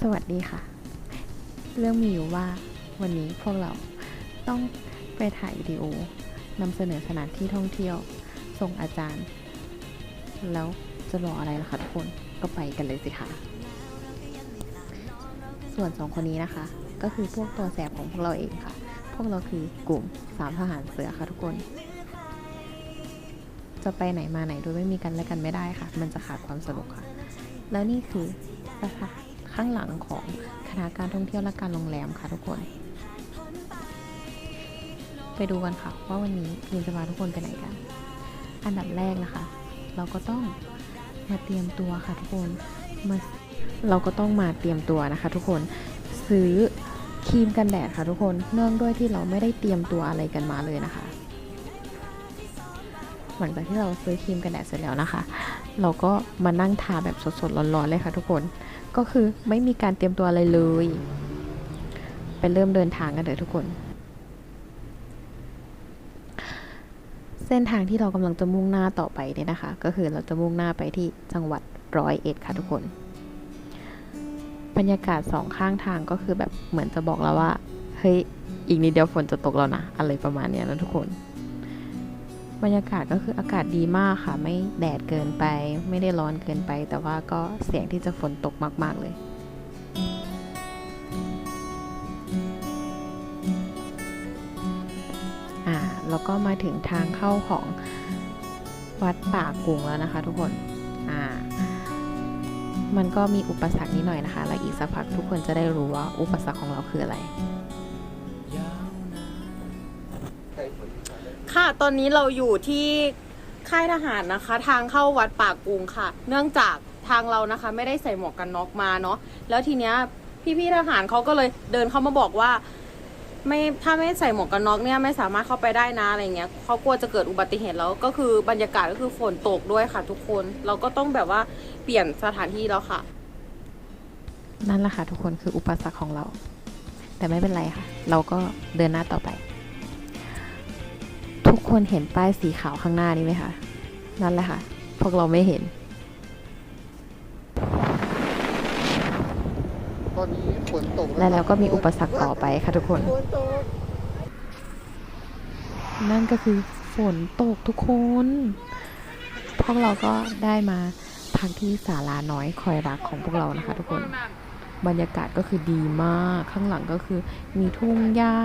สวัสดีค่ะ เรื่องมีอยู่ว่าวันนี้พวกเราต้องไปถ่ายวิดีโอนำเสนอสถานที่ท่องเที่ยว ส่งอาจารย์ แล้วจะรออะไรล่ะคะทุกคนก็ไปกันเลยสิคะส่วนสองคนนี้นะคะ ก็คือพวกตัวแสบของพวกเราเองค่ะ พวกเราคือกลุ่มสามทหารเสือค่ะทุกคน จะไปไหนมาไหนโดยไม่มีกันและกันไม่ได้ค่ะ มันจะขาดความสนุกค่ะ แล้วนี่คือสถาน ข้างหลังของคณะการท่องเที่ยวและการโรงแรมค่ะทุกคน ไปดูกันค่ะว่าวันนี้ลินจะพาทุกคนไปไหนกัน อันดับแรกนะคะ เราก็ต้องมาเตรียมตัวค่ะทุกคนมาเราก็ต้องมาเตรียมตัวนะคะ ทุกคนซื้อครีมกันแดดค่ะทุกคนเนื่องด้วยที่เราไม่ได้เตรียมตัวอะไรกันมาเลยนะคะ หลังจากที่เราซื้อครีมกันแดดเสร็จแล้วนะคะ เราก็มานั่งทาแบบสดๆร้อนๆเลยค่ะทุกคน ก็คือไม่มีการเตรียมตัวอะไรเลย ไปเริ่มเดินทางกันเลยทุกคน เส้นทางที่เรากำลังจะมุ่งหน้าต่อไปเนี่ยนะคะ ก็คือเราจะมุ่งหน้าไปที่จังหวัดร้อยเอ็ดค่ะทุกคนบรรยากาศสองข้างทางก็คือแบบเหมือนจะบอกเราว่า เฮ้ย อีกนิดเดียวฝนจะตกแล้วนะ อะไรประมาณนี้นะทุกคน บรรยากาศก็คืออากาศดีมากค่ะ ไม่แดดเกินไป ไม่ได้ร้อนเกินไป แต่ว่าก็เสี่ยงที่จะฝนตกมาก ๆ เลยอ่าแล้วก็มาถึงทางเข้าของวัดป่ากุงแล้วนะคะ ทุกคนอ่ามันก็มีอุปสรรคนิดหน่อยนะคะ แล้วอีกสักพักทุกคนจะได้รู้ว่าอุปสรรคของเราคืออะไร ค่ะตอนนี้เราอยู่ที่ค่ายทหารนะคะ ทางเข้าวัดป่ากุงค่ะ เนื่องจากทางเรานะคะ ไม่ได้ใส่หมวกกันน็อกมาเนาะแล้วทีเนี้ยพี่ๆทหารเขาก็เลยเดินเข้ามาบอกว่า ไม่ถ้าไม่ใส่หมวกกันน็อกเนี่ยไม่สามารถเข้าไปได้นะอะไรเงี้ยเขากลัวจะเกิดอุบัติเหตุแล้วก็คือบรรยากาศก็คือฝนตกด้วยค่ะ ทุกคนเราก็ต้องแบบว่าเปลี่ยนสถานที่แล้วค่ะ นั่นแหละค่ะทุกคนคืออุปสรรคของเรา แต่ไม่เป็นไรค่ะ เราก็เดินหน้าต่อไป คนเห็นป้ายสีขาวข้างหน้านี้ไหมคะ นั่นแหละค่ะ พวกเราไม่เห็น ตอนนี้ฝนตกและแล้วก็มีอุปสรรคต่อไปค่ะทุกคน ฝนตกนั่นก็คือฝนตกทุกคน พวกเราก็ได้มาพักที่ศาลาน้อยคอยรักของพวกเรานะคะ ทุกคน บรรยากาศก็คือดีมาก ข้างหลังก็คือมีทุ่งหญ้า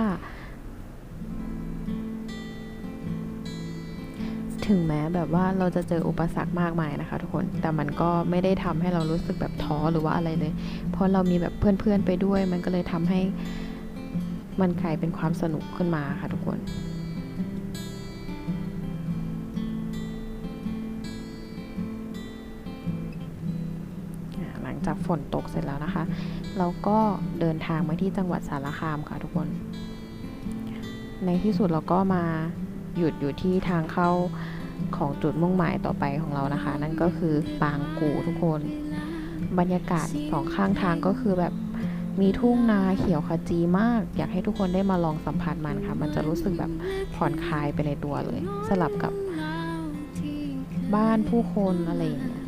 ถึงแม้แบบว่าเราจะเจออุปสรรคมากมายนะคะ ทุกคน แต่มันก็ไม่ได้ทำให้เรารู้สึกแบบท้อหรือว่าอะไรเลย เพราะเรามีแบบเพื่อนๆไปด้วย มันก็เลยทำให้มันกลายเป็นความสนุกขึ้นมาค่ะทุกคนหลังจากฝนตกเสร็จแล้วนะคะ เราก็เดินทางมาที่จังหวัดสารคามค่ะทุกคน ในที่สุดเราก็มาหยุดอยู่ที่ทางเข้า ของจุดมุ่งหมายต่อไปของเรานะคะ นั่นก็คือปางกูทุกคน บรรยากาศสองข้างทางก็คือแบบมีทุ่งนาเขียวขจีมาก อยากให้ทุกคนได้มาลองสัมผัสมันค่ะ มันจะรู้สึกแบบผ่อนคลายไปในตัวเลย สลับกับบ้านผู้คนอะไรอย่างเงี้ย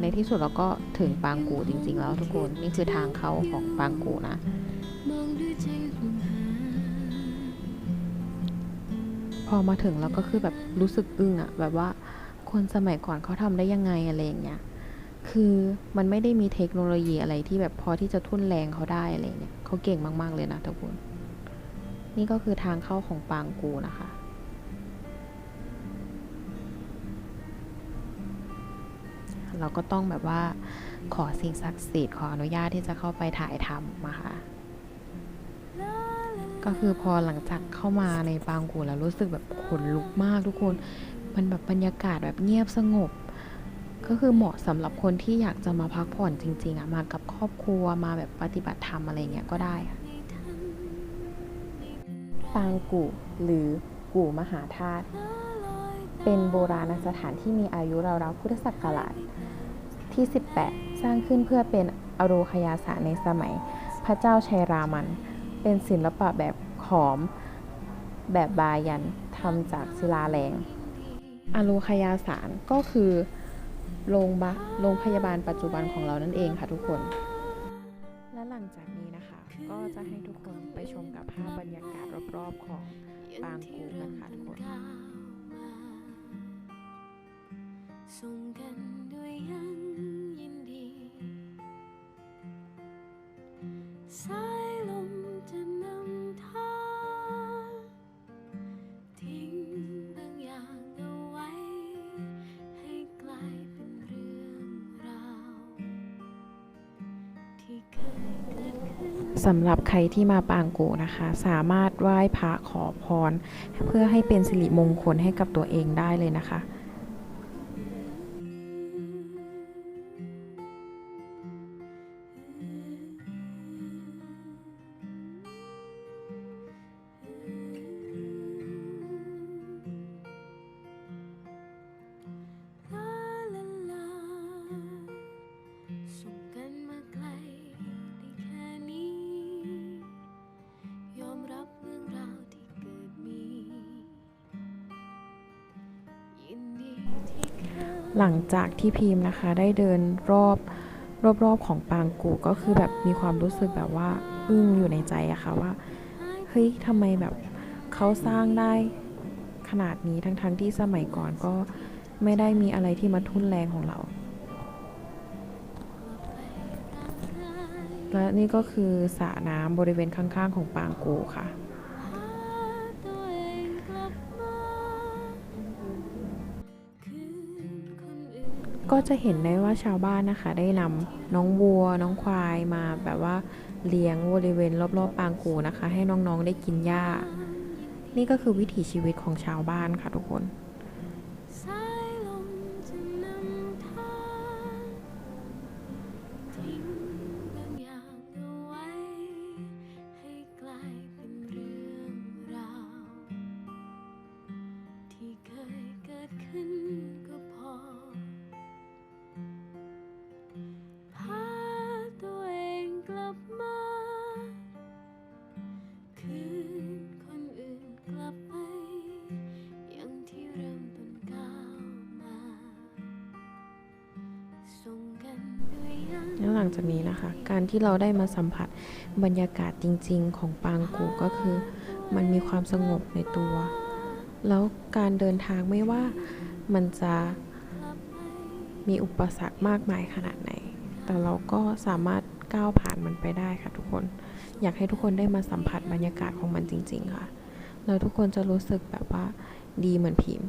ในที่สุดเราก็ถึงปางกูจริง ๆ แล้วทุกคน นี่คือทางเข้าของปางกูนะ พอมาถึงเราก็คือแบบรู้สึกอึ้งอะแบบว่าคนสมัยก่อนเขาทำได้ยังไงอะไรอย่างเงี้ย คือมันไม่ได้มีเทคโนโลยีอะไรที่แบบพอที่จะทุ่นแรงเขาได้อะไรเงี้ยเขาเก่งมาก ๆ เลยนะทุกคน นี่ก็คือทางเข้าของปางกูนะคะ เราก็ต้องแบบว่าขอสิ่งศักดิ์สิทธิ์ขออนุญาตที่จะเข้าไปถ่ายทำมาค่ะ ก็คือพอหลังจากเข้ามาในปางกูแล้วรู้สึกแบบขนลุกมากทุกคน มันแบบบรรยากาศแบบเงียบสงบ ก็คือเหมาะสำหรับคนที่อยากจะมาพักผ่อนจริงๆอะมากับครอบครัวมาแบบปฏิบัติธรรมอะไรเงี้ยก็ได้ค่ะปางกูหรือกูมหาธาตุเป็นโบราณสถานที่มีอายุราวๆพุทธศักราชที่ 18 สร้างขึ้นเพื่อเป็นอโรคยาสารในสมัยพระเจ้าชัยรามัน เป็นศิลปะแบบขอม แบบบายันทำจากศิลาแรงอโรคยาสารก็คือโรงบะโรงพยาบาลปัจจุบันของเรานั่นเองค่ะทุกคน และหลังจากนี้นะคะ ก็จะให้ทุกคนไปชมกับภาพบรรยากาศรอบๆของปางกูกันค่ะทุกคนส่งกันด้วยยัง สำหรับใครที่มาปางกูนะคะ สามารถไหว้พระขอพร เพื่อให้เป็นสิริมงคลให้กับตัวเองได้เลยนะคะ หลังจากที่พิมพ์นะคะได้เดินรอบรอบๆของปางกูก็คือแบบมีความรู้สึกแบบว่าอึ้งอยู่ในใจอะค่ะว่าเฮ้ยทำไมแบบเขาสร้างได้ขนาดนี้ทั้งๆที่สมัยก่อนก็ไม่ได้มีอะไรที่มาทุ่นแรงของเรา และนี่ก็คือสระน้ำบริเวณข้างๆของปางกูค่ะ ก็จะเห็นได้ว่าชาวบ้านนะคะ ได้นำน้องวัว น้องควายมาแบบว่าเลี้ยงบริเวณรอบๆปางกูนะคะ ให้น้องๆได้กินหญ้า นี่ก็คือวิถีชีวิตของชาวบ้านค่ะทุกคน แล้วหลังจากนี้นะคะ การที่เราได้มาสัมผัสบรรยากาศจริง ๆ ของปางกูก็คือ มันมีความสงบในตัว แล้วการเดินทางไม่ว่ามันจะมีอุปสรรคมากมายขนาดไหน แต่เราก็สามารถก้าวผ่านมันไปได้ค่ะทุกคน อยากให้ทุกคนได้มาสัมผัสบรรยากาศของมันจริง ๆ ค่ะ แล้วทุกคนจะรู้สึกแบบว่าดีเหมือนพิมพ์